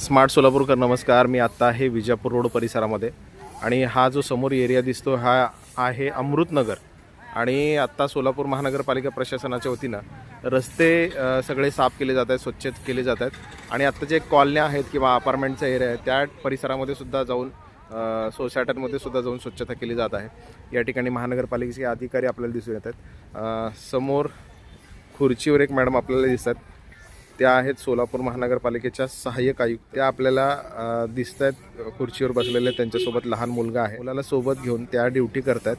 Smart Solapurkar नमस्कार. मी आत्ता आहे विजापूर रोड परिसरामध्ये. आणि हा जो समोर एरिया दिसतो हा आहे अमृतनगर. आणि आत्ता सोलापूर महानगरपालिका प्रशासनाच्या वतीनं रस्ते सगळे साफ केले जात आहेत स्वच्छ केले जात आहेत. आणि आत्ता जे कॉलन्या आहेत किंवा अपार्टमेंटचा एरिया आहे त्या परिसरामध्ये सुद्धा जाऊन सोसायट्यांमध्ये सुद्धा जाऊन स्वच्छता केली जात आहे. या ठिकाणी महानगरपालिकेचे अधिकारी आपल्याला दिसून येत आहेत. समोर खुर्चीवर एक मॅडम आपल्याला दिसतात. त्या आहेत सोलापूर महानगरपालिकेच्या सहाय्यक आयुक्त त्या आपल्याला दिसत आहेत खुर्चीवर बसलेले त्यांच्यासोबत लहान मुलगा आहे. मुलाला सोबत घेऊन त्या ड्युटी करतात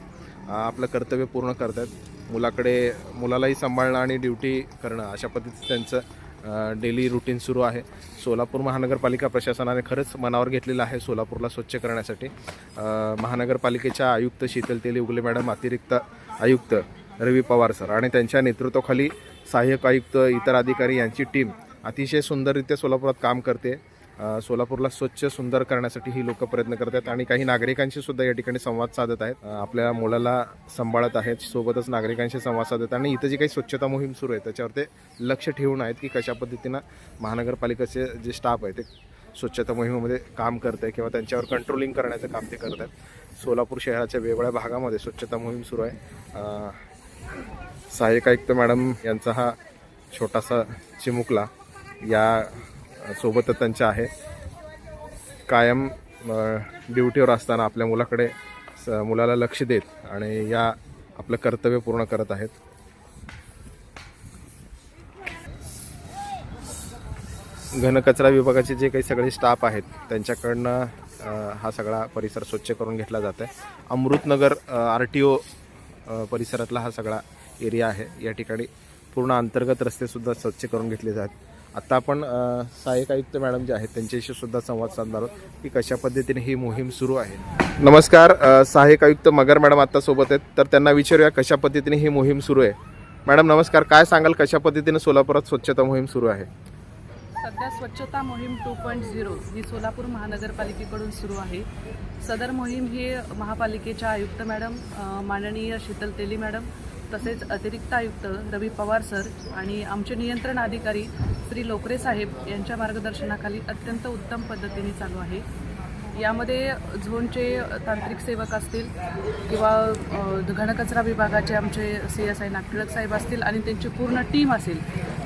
आपलं कर्तव्य पूर्ण करतात मुलाकडे मुलालाही सांभाळणं आणि ड्युटी करणं अशा पद्धतीचं त्यांचं डेली रुटीन सुरू आहे. सोलापूर महानगरपालिका प्रशासनाने खरंच मनावर घेतलेलं आहे सोलापूरला स्वच्छ करण्यासाठी. महानगरपालिकेच्या आयुक्त शीतल तेली उगले मॅडम अतिरिक्त आयुक्त रवी पवार सर. आणि त्यांच्या नेतृत्वाखाली सहाय्यक आयुक्त इतर अधिकारी यांची टीम अतिशय सुंदररित्या सोलापुरात काम करते. सोलापूरला स्वच्छ सुंदर करण्यासाठी ही लोक प्रयत्न करत आहेत आणि काही नागरिकांशी सुद्धा या ठिकाणी संवाद साधत आहेत. आपल्या मुलाला सांभाळत आहेत सोबतच नागरिकांशी संवाद साधत आहेत आणि इथं जी काही स्वच्छता मोहीम सुरू आहे त्याच्यावर ते लक्ष ठेवून आहेत की कशा पद्धतीनं महानगरपालिकेचे जे स्टाफ आहे ते स्वच्छता मोहिमेमध्ये काम करत आहे किंवा त्यांच्यावर कंट्रोलिंग करण्याचं काम ते करत आहेत. सोलापूर शहराच्या वेगवेगळ्या भागामध्ये स्वच्छता मोहीम सुरू आहे. सहाय्यक आयुक्त मॅडम यांचा हा छोटासा चिमुकला या सोबतच त्यांच्या आहे. कायम ड्युटीवर असताना आपल्या मुलाकडे स- मुलाला लक्ष देत आणि या आपलं कर्तव्य पूर्ण करत आहेत. घनकचरा विभागाचे जे काही सगळे स्टाफ आहेत त्यांच्याकडनं हा सगळा परिसर स्वच्छ करून घेतला जात आहे अमृतनगर आर टी ओ परिसरातला हा सगळा एरिया आहे. या ठिकाणी पूर्ण अंतर्गत रस्तेसुद्धा स्वच्छ करून घेतले जात आत्ता आपण सहाय्यक आयुक्त मॅडम जे आहेत त्यांच्याशी सुद्धा संवाद साधणार आहोत की कशा पद्धतीने ही मोहीम सुरू आहे. नमस्कार सहाय्यक आयुक्त मगर मॅडम आत्ता सोबत आहेत. तर त्यांना विचारूया कशा पद्धतीने ही मोहीम सुरू आहे. मॅडम नमस्कार. काय सांगाल कशा पद्धतीने सोलापुरात स्वच्छता मोहीम सुरू आहे? सध्या स्वच्छता मोहीम टू पॉईंट झिरो ही सोलापूर महानगरपालिकेकडून सुरू आहे. सदर मोहीम ही महापालिकेच्या आयुक्त मॅडम माननीय शीतल तेली मॅडम तसेच अतिरिक्त आयुक्त रवी पवार सर आणि आमचे नियंत्रण अधिकारी श्री लोकरे साहेब यांच्या मार्गदर्शनाखाली अत्यंत उत्तम पद्धतीने चालू आहे. यामध्ये झोनचे तांत्रिक सेवक असतील किंवा घनकचरा विभागाचे आमचे सी एस आय नागटिळक साहेब असतील आणि त्यांची पूर्ण टीम असेल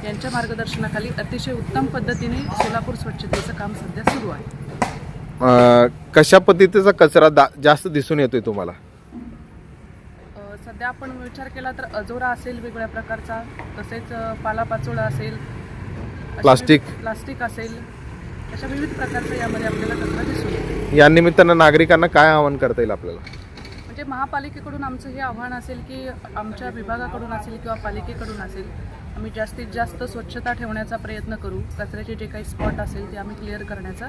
यांच्या मार्गदर्शनाखाली अतिशय उत्तम पद्धतीने सोलापूर स्वच्छतेचं काम सध्या सुरू आहे कशा पद्धतीचा कचरा दा जास्त दिसून येतोय तुम्हाला सध्या आपण विचार केला तर अजोरा असेल वेगवेगळ्या प्रकारचा तसेच पालापाचोळा असेल प्लास्टिक. प्लास्टिक असेल अशा विविध प्रकारचा यामध्ये आपल्याला कचरा दिसून या निमित्तानं नागरिकांना काय आवाहन करता येईल आपल्याला? म्हणजे महापालिकेकडून आमचं हे आव्हान असेल की आमच्या विभागाकडून असेल किंवा पालिकेकडून असेल आम्ही जास्तीत जास्त स्वच्छता ठेवण्याचा प्रयत्न करू. कचऱ्याचे जे काही स्पॉट असेल ते आम्ही क्लिअर करण्याचा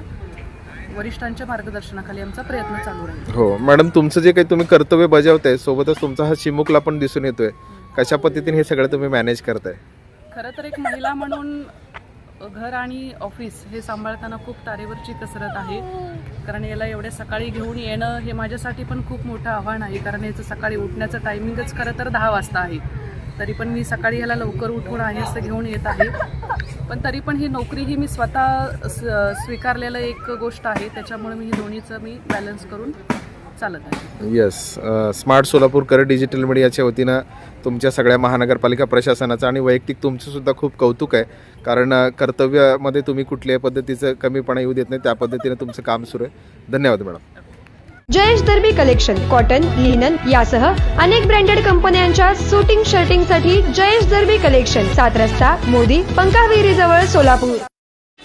वरिष्ठांच्या मार्गदर्शनाखाली आमचा प्रयत्न चालू राहील. हो मॅडम तुमचं जे काही तुम्ही कर्तव्य बजावताय सोबतच तुमचा हा चिमुकला पण दिसून येतोय. कशा पद्धतीने हे सगळं तुम्ही मॅनेज करताय? खरं तर एक महिला म्हणून घर आणि ऑफिस हे सांभाळताना खूप तारेवरची कसरत आहे. कारण याला एवढ्या सकाळी घेऊन येणं हे माझ्यासाठी पण खूप मोठं आव्हान आहे. कारण याचं सकाळी उठण्याचं टायमिंगच खरं तर दहा वाजता आहे. तरी पण मी सकाळी ह्याला लवकर उठून आहे असं घेऊन येत आहे. पण तरी पण ही नोकरी ही मी स्वतः स्वीकारलेलं एक गोष्ट आहे. त्याच्यामुळे मी ही दोन्हीचं मी बॅलन्स करून चालत आहे. येस स्मार्ट सोलापूरकर डिजिटल मीडियाच्या वतीनं तुमच्या सगळ्या महानगरपालिका प्रशासनाचं आणि वैयक्तिक तुमचं सुद्धा खूप कौतुक आहे. कारण अ, कर्तव्यामध्ये तुम्ही कुठल्याही पद्धतीचं कमीपणा येऊ देत नाही त्या पद्धतीने तुमचं काम सुरू आहे. धन्यवाद madam. Jayesh Darbi collection cotton linen यासह अनेक ब्रँडेड कंपन्यांच्या सुटिंग शर्टिंगसाठी जयेश दर्बी कलेक्शन सात रस्ता मोदी पंकाविरी जवळ Solapur.